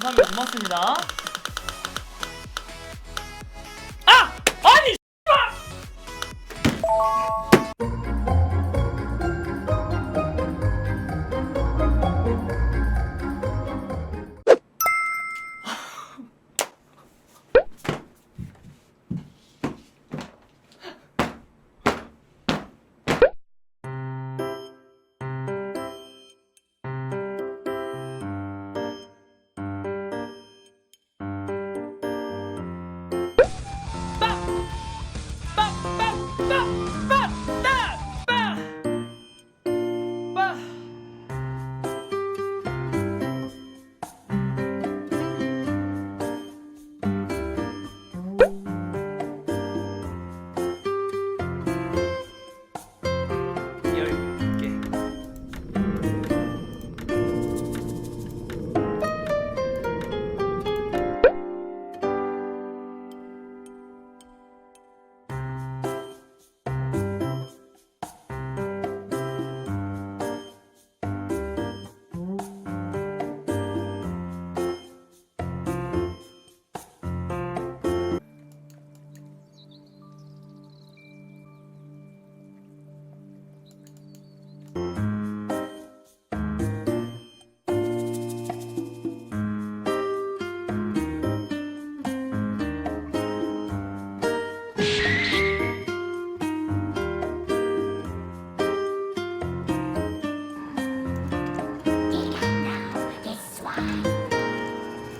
감사합니다. 고맙습니다.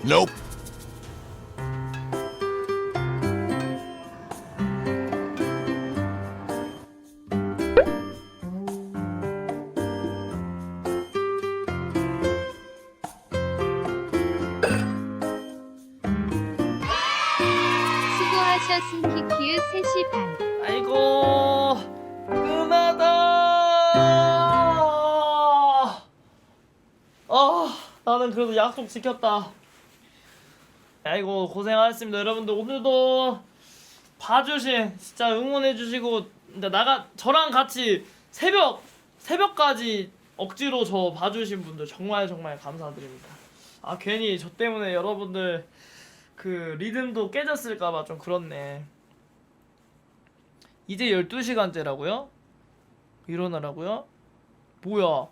Nope. 수고하셨음 키키유 3시 반. 아이고 끔하다 아 나는 그래도 약속 지켰다 아이고 고생하셨습니다 여러분들 오늘도 봐주신 진짜 응원해주시고 나가 저랑 같이 새벽 새벽까지 억지로 저 봐주신 분들 정말 정말 감사드립니다 아 괜히 저 때문에 여러분들 그 리듬도 깨졌을까봐 좀 그렇네 이제 12시간째라고요? 일어나라고요? 뭐야